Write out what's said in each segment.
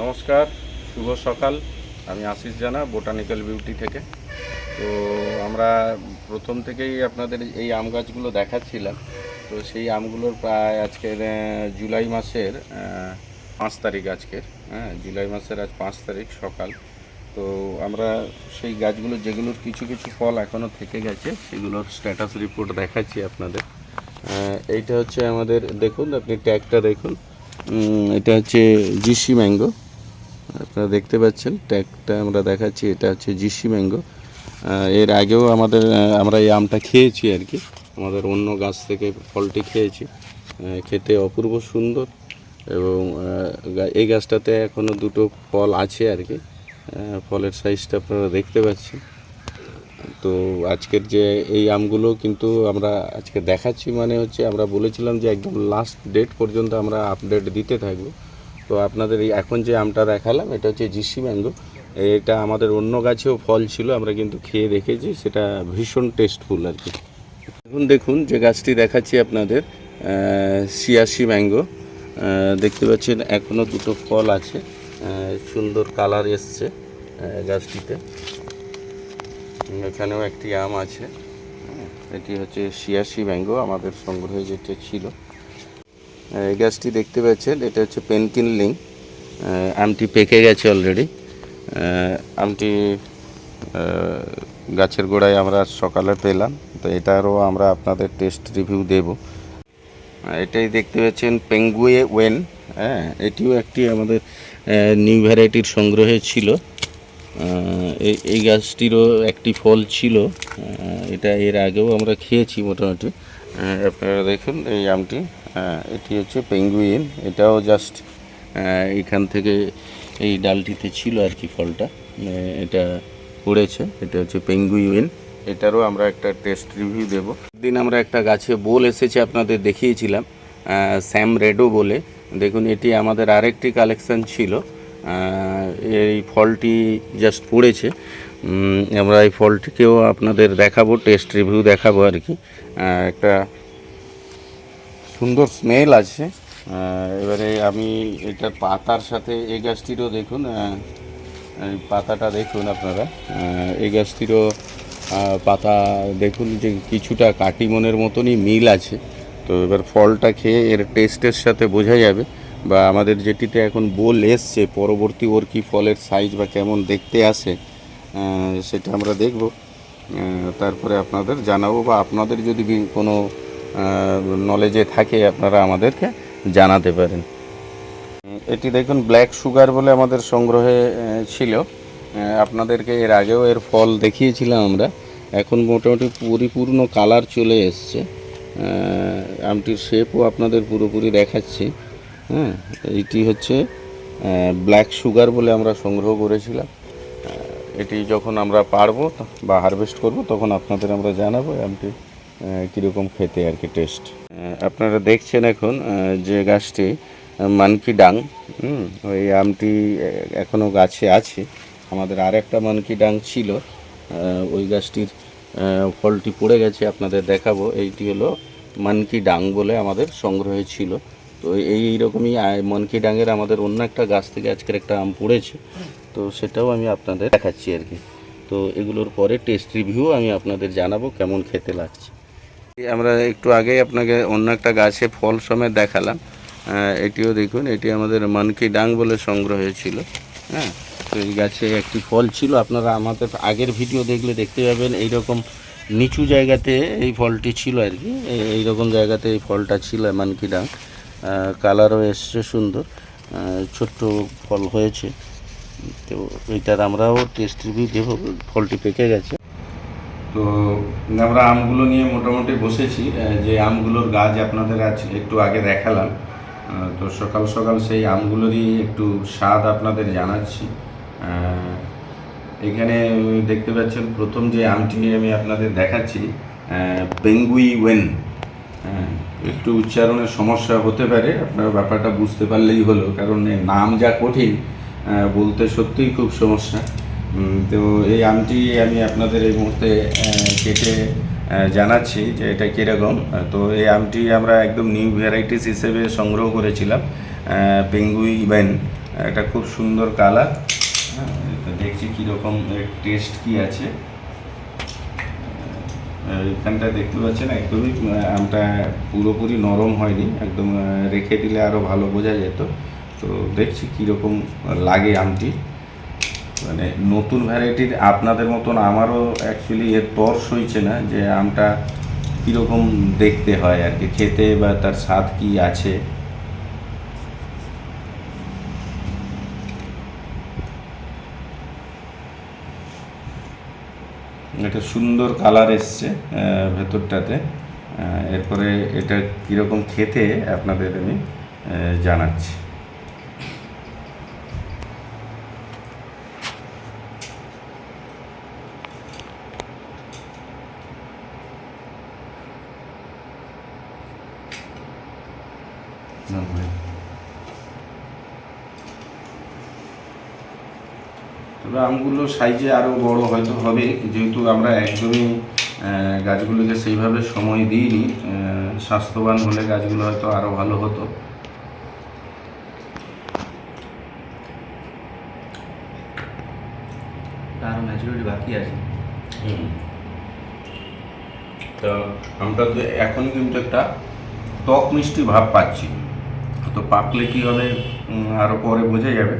নমস্কার, শুভ সকাল। আমি আশিস জানা, বোটানিক্যাল বিউটি থেকে। তো আমরা প্রথম থেকেই আপনাদের এই আম গাছগুলো দেখাচ্ছিলাম। তো সেই আমগুলোর প্রায় আজকের জুলাই মাসের পাঁচ তারিখ আজকের। হ্যাঁ জুলাই মাসের আজ পাঁচ তারিখ সকাল। তো আমরা সেই গাছগুলো, যেগুলোর কিছু কিছু ফল এখনও থেকে গেছে, সেগুলোর স্ট্যাটাস রিপোর্ট দেখাচ্ছি আপনাদের। এইটা হচ্ছে আমাদের, দেখুন, আপনি ট্যাগটা দেখুন। এটা হচ্ছে জিসি ম্যাঙ্গো। আপনারা দেখতে পাচ্ছেন ট্যাগটা আমরা দেখাচ্ছি, এটা হচ্ছে জিসি ম্যাঙ্গো। এর আগেও আমাদের আমরা এই আমটা খেয়েছি আর কি। আমাদের অন্য গাছ থেকে ফলটি খেয়েছি। খেতে অপূর্ব সুন্দর এবং এই গাছটাতে এখনও দুটো ফল আছে আর কি। ফলের সাইজটা আপনারা দেখতে পাচ্ছেন। তো আজকের যে এই আমগুলো কিন্তু আমরা আজকে দেখাচ্ছি মানে হচ্ছে আমরা বলেছিলাম যে একদম লাস্ট ডেট পর্যন্ত আমরা আপডেট দিতে থাকব। তো আপনাদের এই এখন যে আমটা দেখালাম, এটা হচ্ছে জিসি ম্যাঙ্গো। এটা আমাদের অন্য গাছেও ফল ছিল, আমরা কিন্তু খেয়ে দেখেছি, সেটা ভীষণ টেস্টফুল আর কি। এখন দেখুন, যে গাছটি দেখাচ্ছি আপনাদের সিয়াসি ম্যাঙ্গো। দেখতে পাচ্ছেন এখনও দুটো ফল আছে সুন্দর কালার এসছে গাছটিতে। এখানেও একটি আম আছে। হ্যাঁ, এটি হচ্ছে শিয়াশি ম্যাঙ্গো আমাদের সংগ্রহে যেটা ছিল। এই গাছটি দেখতে পাচ্ছেন এটা হচ্ছে পেনকিন লিং। আমটি পেকে গেছে অলরেডি আমটি গাছের গোড়ায় আমরা সকালে পেলাম তো এটারও আমরা আপনাদের টেস্ট রিভিউ দেব। এটাই দেখতে পাচ্ছেন পেঙ্গুয়ে ওয়েন। হ্যাঁ এটিও একটি আমাদের নিউ ভ্যারাইটির সংগ্রহে ছিল। এই এই গাছটিরও একটি ফল ছিল। এটা এর আগেও আমরা খেয়েছি মোটামুটি। আপনারা দেখুন এই আমটি। এটি হচ্ছে পেঙ্গুইন। এটাও জাস্ট এখান থেকে এই ডালটিতে ছিল আর কি ফলটা। এটা পড়েছে। এটা হচ্ছে পেঙ্গুইন। এটারও আমরা একটা টেস্ট রিভিউ দেব। দিন আমরা একটা গাছে বোল এসেছে, আপনাদের দেখিয়েছিলাম। স্যাম রেডো বলে। দেখুন, এটি আমাদের আরেকটি কালেকশন ছিল। এই ফলটি জাস্ট পড়েছে। আমরা এই ফলটিকেও আপনাদের দেখাবো টেস্ট রিভিউ দেখাবো আর কি। একটা সুন্দর স্মেল আছে। এবারে আমি এটার পাতার সাথে, এই গাছটিরও দেখুন পাতাটা দেখুন আপনারা। এই গাছটিরও পাতা দেখুন যে কিছুটা কাটিমনের মতনই মিল আছে। তো এবার ফলটা খেয়ে এর টেস্টের সাথে বোঝা যাবে। বা আমাদের যেটিতে এখন বোল এসছে, পরবর্তী ওর কি ফলের সাইজ বা কেমন দেখতে আসে সেটা আমরা দেখব। তারপরে আপনাদের জানাব বা আপনাদের যদি কোনো নলেজে থাকে, আপনারা আমাদেরকে জানাতে পারেন। এটি দেখুন ব্ল্যাক সুগার বলে আমাদের সংগ্রহে ছিল। আপনাদেরকে এর আগেও এর ফল দেখিয়েছিলাম আমরা। এখন মোটামুটি পরিপূর্ণ কালার চলে এসছে। আমটির শেপও আপনাদের পুরোপুরি দেখাচ্ছি। হ্যাঁ এইটি হচ্ছে ব্ল্যাক সুগার বলে আমরা সংগ্রহ করেছিলাম। এটি যখন আমরা পারব বা হারভেস্ট করব, তখন আপনাদের আমরা জানাব আমটি কীরকম খেতে আর কি টেস্ট আপনারা দেখছেন এখন যে গাছটি মানকি ডাং ওই আমটি এখনও গাছে আছে। আমাদের আর একটা মানকি ডাং ছিল ওই গাছটির ফলটি পড়ে গেছে, আপনাদের দেখাবো। এইটি হলো মানকি ডাং বলে আমাদের সংগ্রহে ছিল। তো এই এইরকমই মনকি ডাঙের আমাদের অন্য একটা গাছ থেকে আজকের একটা আম পড়েছে। তো সেটাও আমি আপনাদের দেখাচ্ছি আর কি। তো এগুলোর পরে টেস্ট রিভিউ আমি আপনাদের জানাব কেমন খেতে লাগছে। আমরা একটু আগেই আপনাকে অন্য একটা গাছে ফল সমেত দেখালাম। এটিও দেখুন, এটি আমাদের মানকি ডাং বলে সংগ্রহ হয়েছিল হ্যাঁ তো এই গাছে একটি ফল ছিল। আপনারা আমাদের আগের ভিডিও দেখলে দেখতে পাবেন এইরকম নিচু জায়গাতে এই ফলটি ছিল আর কি। এই- এইরকম জায়গাতে এই ফলটা ছিল মানকি ডাং। কালারও এসছে সুন্দর। ছোট্ট ফল হয়েছে। তো এইটার আমরাও টেস্ট রিভিউ দেবো, ফলটি পেকে গেছে। তো আমরা আমগুলো নিয়ে মোটামুটি বসেছি। যে আমগুলোর গাছ আপনাদের আজ একটু আগে দেখালাম। তো সকাল সকাল সেই আমগুলোরই একটু স্বাদ আপনাদের জানাচ্ছি। এখানে দেখতে পাচ্ছেন, প্রথম যে আমটি আমি আপনাদের দেখাচ্ছি বেঙ্গুই ওয়েন। হ্যাঁ একটু উচ্চারণের সমস্যা হতে পারে, আপনারা ব্যাপারটা বুঝতে পারলেই হলো, কারণ নাম যা কঠিন বলতে সত্যিই খুব সমস্যা। তো এই আমটি আমি আপনাদের এই মুহূর্তে কেটে জানাচ্ছি যে এটা কীরকম। তো এই আমটি আমরা একদম নিউ ভ্যারাইটিস হিসেবে সংগ্রহ করেছিলাম পেঙ্গুই ইভেন এটা খুব সুন্দর কালার। দেখছি কীরকম টেস্ট কি আছে। এখানটা দেখতে পাচ্ছেন একদমই আমটা পুরোপুরি নরম হয়নি, একদম রেখে দিলে আরও ভালো বোঝা যেত। তো দেখছি কীরকম লাগে আমটি। মানে নতুন ভ্যারাইটির আপনাদের মতন আমারও অ্যাকচুয়ালি এর তর সইছে না যে আমটা কীরকম দেখতে হয় আর কি, খেতে বা তার স্বাদ কী আছে। একটা সুন্দর কালার এসছে ভেতরটাতে। এরপরে এটা কীরকম খেতে আপনাদের আমি জানাচ্ছি না ভাই তবে আমগুলো সাইজে আরও বড় হয়তো হবে যেহেতু আমরা একদমই গাছগুলোকে সেইভাবে সময় দিইনি স্বাস্থ্যবান হলে গাছগুলো হয়তো আরও ভালো হতো। আরও ম্যাচুরিটি বাকি আছে। তো আমরা তো এখন কিন্তু একটা টক মিষ্টি ভাব পাচ্ছি। তো পাকলে কী হবে আরও পরে বোঝা যাবে।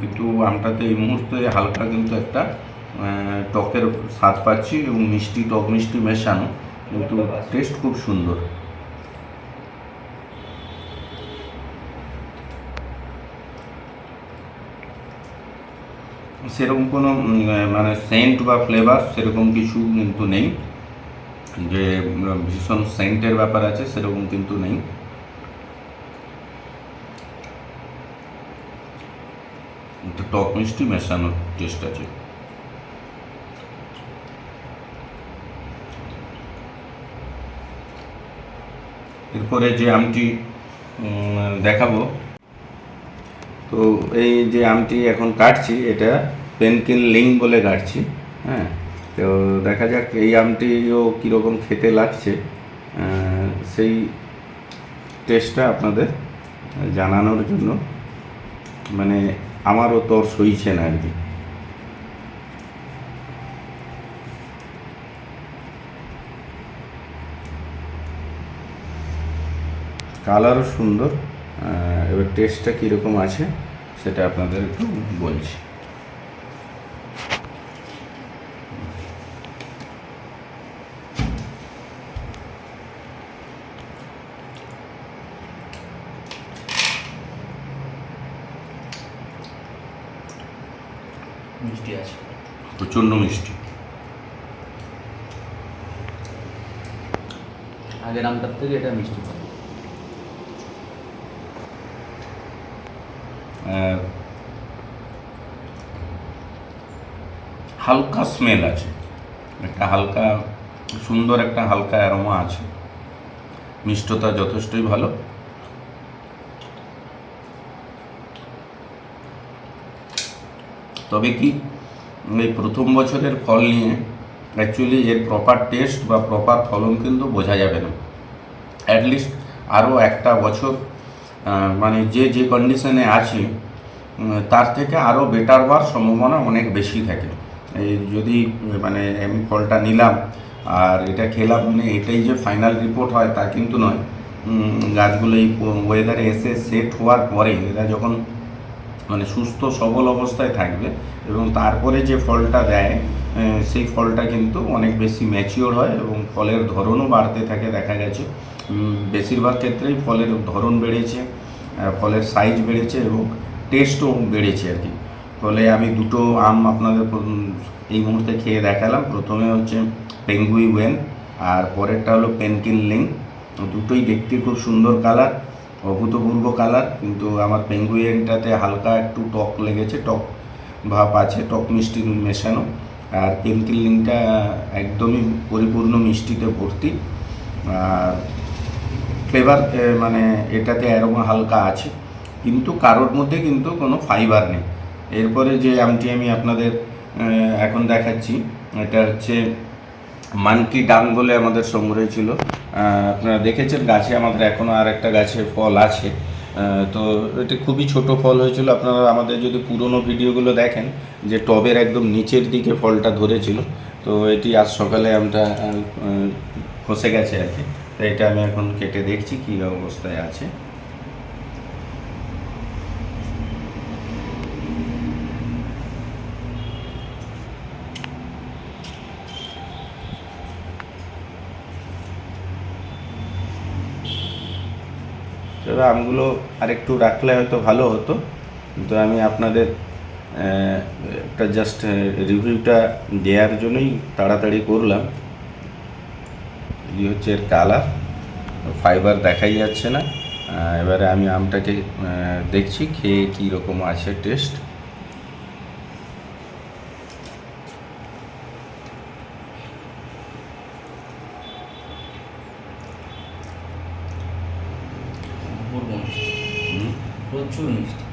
কিন্তু আমটাতে এই মুহূর্তে হালকা কিন্তু একটা টকের স্বাদ পাচ্ছি এবং মিষ্টি, টক মিষ্টি মেশানো, কিন্তু টেস্ট খুব সুন্দর। সেরকম কোনো মানে সেন্ট বা ফ্লেভার সেরকম কিছু কিন্তু নেই। যে, ভীষণ সেন্টের ব্যাপার আছে সেরকম কিন্তু নেই একটু টক মিষ্টি মেশানোর টেস্ট আছে। এরপরে যে আমটি দেখাবো। তো এই যে আমটি এখন কাটছি, এটা পেনকিন লিং বলে কাটছি হ্যাঁ? তো দেখা যাক এই আমটিও কীরকম খেতে লাগছে সেই টেস্টটা আপনাদের জানানোর জন্য। মানে আমারও তোর সইছে না আর কি। কালারও সুন্দর এবার টেস্টটা কীরকম আছে সেটা আপনাদের একটু বলছি মিষ্টি আছে প্রচণ্ড মিষ্টি আগের আমটার থেকে এটা মিষ্টি হালকা স্মেল আছে। একটা হালকা সুন্দর একটা হালকা অ্যারোমা আছে। মিষ্টতা যথেষ্টই ভালো। তবে কি? এই প্রথম বছরের ফল নিয়ে অ্যাকচুয়ালি এর প্রপার টেস্ট বা প্রপার ফলন কিন্তু বোঝা যাবে না। অ্যাটলিস্ট আরও একটা বছর মানে যে যে কন্ডিশনে আছে তার থেকে আরও বেটার হওয়ার সম্ভাবনা অনেক বেশি থাকে। এই যদি মানে আমি ফলটা নিলাম, আর এটা খেলাম মানে এটাই যে ফাইনাল রিপোর্ট হয় তা কিন্তু নয়। গাছগুলো এই ওয়েদারে এসে সেট হওয়ার পরে, এরা যখন মানে সুস্থ, সবল অবস্থায় থাকবে এবং তারপরে যে ফলটা দেয় সেই ফলটা কিন্তু অনেক বেশি ম্যাচিওর হয় এবং ফলের ধরনও বাড়তে থাকে, দেখা গেছে। বেশিরভাগ ক্ষেত্রেই ফলের ধরন বেড়েছে ফলের সাইজ বেড়েছে এবং টেস্টও বেড়েছে আর কি। ফলে আমি দুটো আম আপনাদের এই মুহূর্তে খেয়ে দেখালাম। প্রথমে হচ্ছে পেঙ্গুই ওয়েন আর পরেরটা হলো পেনকিন লিং দুটোই দেখতে খুব সুন্দর কালার অভূতপূর্ব কালার, কিন্তু আমার পেঙ্গুইনটাতে হালকা একটু টক লেগেছে, টক ভাব আছে, টক মিষ্টি মেশানো। আর পেনকিন লিংটা একদমই পরিপূর্ণ মিষ্টিতে ভর্তি। আর ফ্লেভার মানে এটাতে অ্যারোমা হালকা আছে, কিন্তু কারোর মধ্যে কিন্তু কোনো ফাইবার নেই। এরপরে যে আমটি আমি আপনাদের এখন দেখাচ্ছি, এটা হচ্ছে মানকি ডাং বলে আমাদের সংগ্রহে ছিল। আপনারা দেখেছেন গাছে আমাদের এখনও আর একটা গাছে ফল আছে। তো এটা খুবই ছোট ফল হয়েছিল। আপনারা আমাদের যদি পুরনো ভিডিওগুলো দেখেন, যে টবের একদম নিচের দিকে ফলটা ধরেছিল, তো এটি আজ সকালে আমরা খসে গেছে আর কি। তো এটা আমি এখন কেটে দেখছি কী অবস্থায় আছে। তবে আমগুলো আরেকটু রাখলে হয়তো ভালো হতো। কিন্তু আমি আপনাদের একটা জাস্ট রিভিউটা দেওয়ার জন্যই তাড়াতাড়ি করলাম। এই হচ্ছে এর কালার ফাইবার দেখাই যাচ্ছে না। এবারে আমি আমটাকে দেখছি, খেয়ে কী রকম আছে টেস্ট অপূর্ব মিষ্টি হুম। প্রচুর মিষ্টি।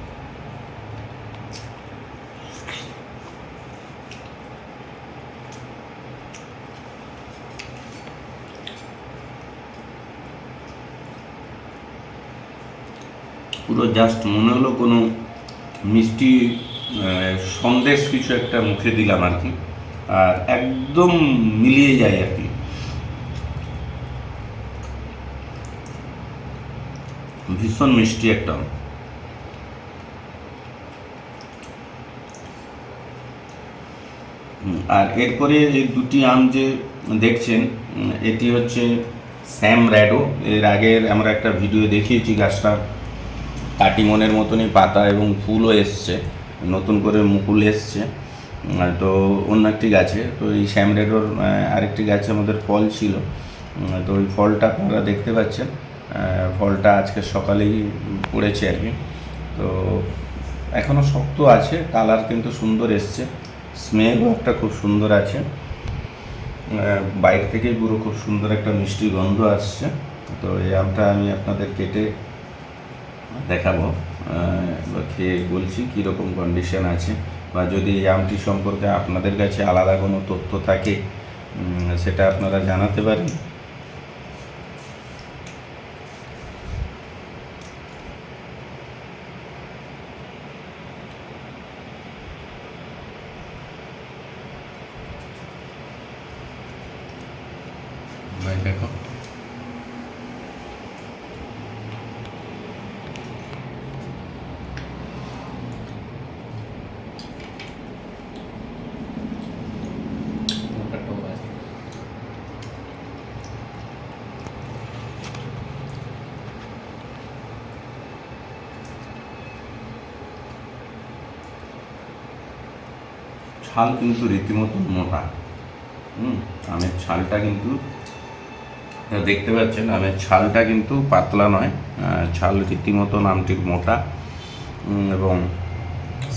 পুরো জাস্ট মনে হলো কোনো মিষ্টি সন্দেশ কিছু একটা মুখে দিলাম আর কি। আর একদম মিলিয়ে যায় আর কি। ভীষণ মিষ্টি একটা। আর এরপরে এই দুটি আম যে দেখছেন এটি হচ্ছে স্যাম র্যাডো। এর আগের আমরা একটা ভিডিও দেখিয়েছি গাছটা। কাটিমনের মতনই পাতা এবং ফুলও এসছে। নতুন করে মুকুল এসছে। তো অন্য একটি গাছে তো এই শ্যাম রেডোর আহ, আরেকটি গাছে আমাদের ফল ছিল। তো ওই ফলটা আপনারা দেখতে পাচ্ছেন। ফলটা আজকে সকালেই পড়েছে আর কি। তো এখনও শক্ত আছে কালার কিন্তু সুন্দর এসছে। স্মেলও একটা খুব সুন্দর আছে। বাইরে থেকেই পুরো খুব সুন্দর একটা মিষ্টি গন্ধ আসছে। তো এই আমটা আমি আপনাদের কেটে দেখাবো। খেয়ে বলছি কীরকম কন্ডিশন আছে। বা যদি এই আমটি সম্পর্কে আপনাদের কাছে আলাদা কোনো তথ্য থাকে সেটা আপনারা জানাতে পারেন। ভাই দেখো একটা টক আছে ছাল কিন্তু রীতিমতো মোটা হুম আমের ছালটা কিন্তু আহ, দেখতে পাচ্ছেন আমের ছালটা কিন্তু পাতলা নয়। ছাল রীতিমতো নামটির মোটা এবং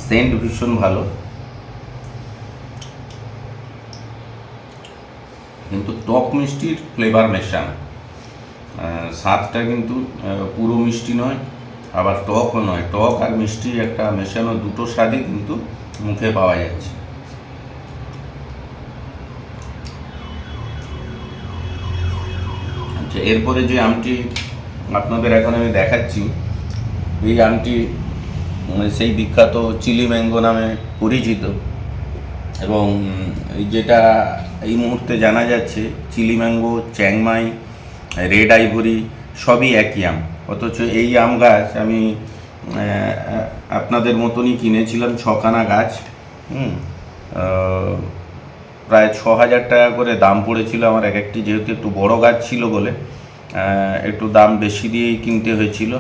সেন্ট ভীষণ ভালো। কিন্তু টক মিষ্টির ফ্লেভার মেশানো। স্বাদটা কিন্তু পুরো মিষ্টি নয় আবার টকও নয়। টক আর মিষ্টি একটা মেশানো দুটো স্বাদই কিন্তু মুখে পাওয়া যাচ্ছে। আচ্ছা এরপরে যে আমটি আপনাদের এখন আমি দেখাচ্ছি, এই আমটি সেই বিখ্যাত চিলি ম্যাঙ্গো নামে পরিচিত। এবং যেটা এই মুহূর্তে জানা যাচ্ছে, chilli mango, Chiang Mai, red ivory, সবই একই আম। অথচ এই আম গাছ আমি আপনাদের মতনই কিনেছিলাম, ছখানা গাছ, হুম প্রায় ছ হাজার টাকা করে দাম পড়েছিল আমার এক একটি, যেহেতু একটু বড় গাছ ছিল বলে একটু দাম বেশি দিয়েই কিনতে হয়েছিল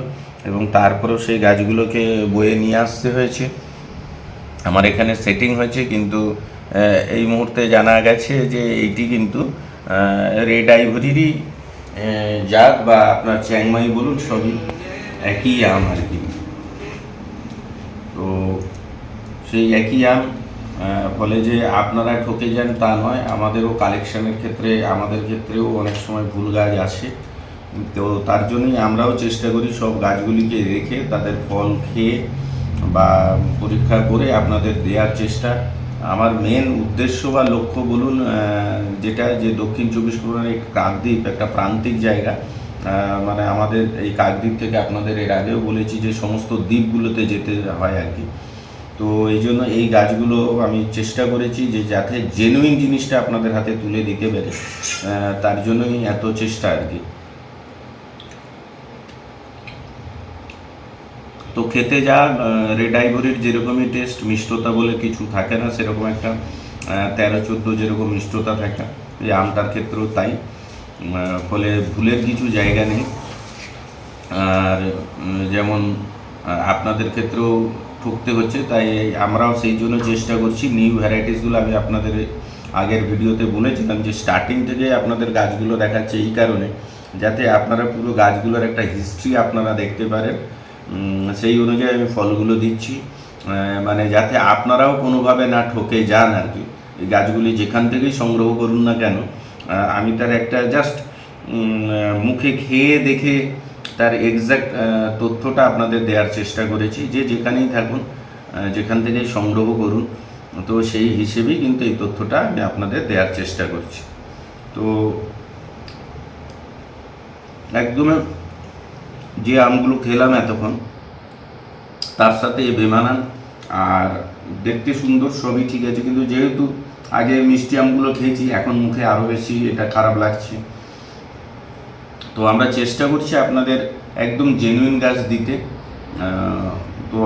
এবং তারপরেও সেই গাছগুলোকে বয়ে নিয়ে আসতে হয়েছে। আমার এখানে সেটিং হয়েছে কিন্তু এই মুহূর্তে জানা গেছে যে এইটি কিন্তু রেড আইভরিরই জাত বা আপনার চ্যাংমাই বলুন, সবই একই আম আর কি। তো সেই একই আম ফলে যে আপনারা ঠকে যান তা নয়, আমাদেরও কালেকশানের ক্ষেত্রে, আমাদের ক্ষেত্রেও অনেক সময় ভুল গাছ আসে। তো তার জন্যই আমরাও চেষ্টা করি সব গাছগুলিকে রেখে তাদের ফল খেয়ে বা পরীক্ষা করে আপনাদের দেওয়ার চেষ্টা। আমার মেন উদ্দেশ্য বা লক্ষ্য বলুন যেটা যে দক্ষিণ চব্বিশ পরগনার এক কাকদ্বীপ, একটা প্রান্তিক জায়গা। মানে আমাদের এই কাকদ্বীপ থেকে আপনাদের এর আগেও বলেছি যে সমস্ত দ্বীপগুলোতে যেতে হয় আর কি। তো এই জন্য এই গাছগুলো আমি চেষ্টা করেছি যে যাতে জেনুইন জিনিসটা আপনাদের হাতে তুলে দিতে পারে। তার জন্যই এত চেষ্টা আর কি। তো খেতে যা রেড আইভরির যেরকমই টেস্ট মিষ্টতা বলে কিছু থাকে না, সেরকম একটা তেরো, চোদ্দ যেরকম মিষ্টতা থাকে, এই আমটার ক্ষেত্রেও তাই। ফলে ভুলের কিছু জায়গা নেই। আর যেমন আপনাদের ক্ষেত্রেও ঠকতে হচ্ছে, তাই আমরাও সেই জন্য চেষ্টা করছি। নিউ ভ্যারাইটিসগুলো আমি আপনাদের আগের ভিডিওতে বলেছিলাম যে স্টার্টিং থেকে আপনাদের গাছগুলো দেখাচ্ছে এই কারণে, যাতে আপনারা পুরো গাছগুলোর একটা হিস্ট্রি আপনারা দেখতে পারেন। সেই অনুযায়ী আমি ফলগুলো দিচ্ছি। মানে যাতে আপনারাও কোনোভাবে না ঠকে যান আর কি। এই গাছগুলি যেখান থেকেই সংগ্রহ করুন না কেন আমি তার একটা জাস্ট মুখে খেয়ে দেখে তার এক্সাক্ট তথ্যটা আপনাদের দেওয়ার চেষ্টা করেছি। যে যেখানেই থাকুন যেখান থেকেই সংগ্রহ করুন, তো সেই হিসেবেই কিন্তু এই তথ্যটা আমি আপনাদের দেওয়ার চেষ্টা করছি। তো একদম যে আমগুলো খেলাম এতক্ষণ, তার সাথে এ বেমানান আর দেখতে সুন্দর সবই ঠিক আছে, কিন্তু যেহেতু আগে মিষ্টি আমগুলো খেয়েছি, এখন মুখে আরও বেশি এটা খারাপ লাগছে। তো আমরা চেষ্টা করছি আপনাদের একদম জেনুইন গাছ দিতে। তো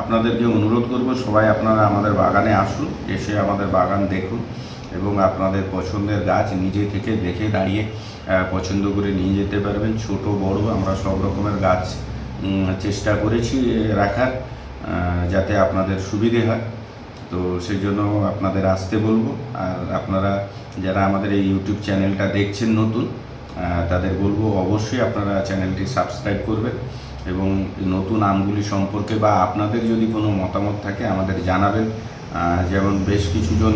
আপনাদেরকে অনুরোধ করব, সবাই আপনারা আমাদের বাগানে আসুন, এসে আমাদের বাগান দেখুন এবং আপনাদের পছন্দের গাছ নিজে থেকে দেখে দাঁড়িয়ে পছন্দ করে নিয়ে যেতে পারবেন। ছোট, বড়, আমরা সব রকমের গাছ চেষ্টা করেছি রাখার যাতে আপনাদের সুবিধে হয়। তো সেই জন্য আপনাদের আসতে বলব। আর আপনারা যারা আমাদের এই ইউটিউব চ্যানেলটা দেখছেন নতুন তাদের বলব অবশ্যই আপনারা চ্যানেলটি সাবস্ক্রাইব করবেন এবং নতুন আমগুলি সম্পর্কে বা আপনাদের যদি কোনো মতামত থাকে আমাদের জানাবেন। যেমন বেশ কিছুজন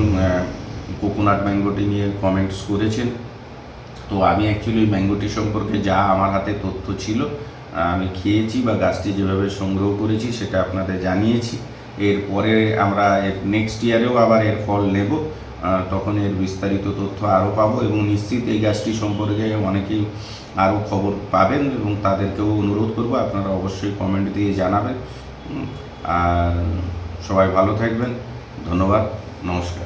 কোকোনাট ম্যাঙ্গোটি নিয়ে কমেন্টস করেছেন। তো আমি অ্যাকচুয়ালি ম্যাঙ্গোটি সম্পর্কে যা আমার হাতে তথ্য ছিল আমি খেয়েছি বা গাছটি যেভাবে সংগ্রহ করেছি সেটা আপনাদের জানিয়েছি। এরপরে আমরা নেক্সট ইয়ারেও আবার এর ফল নেব। তখন এর বিস্তারিত তথ্য আরও পাবো এবং নিশ্চিত এই গাছটি সম্পর্কে অনেকেই আরও খবর পাবেন এবং তাদেরকেও অনুরোধ করব, আপনারা অবশ্যই কমেন্ট দিয়ে জানাবেন। আর সবাই ভালো থাকবেন। ধন্যবাদ। নমস্কার।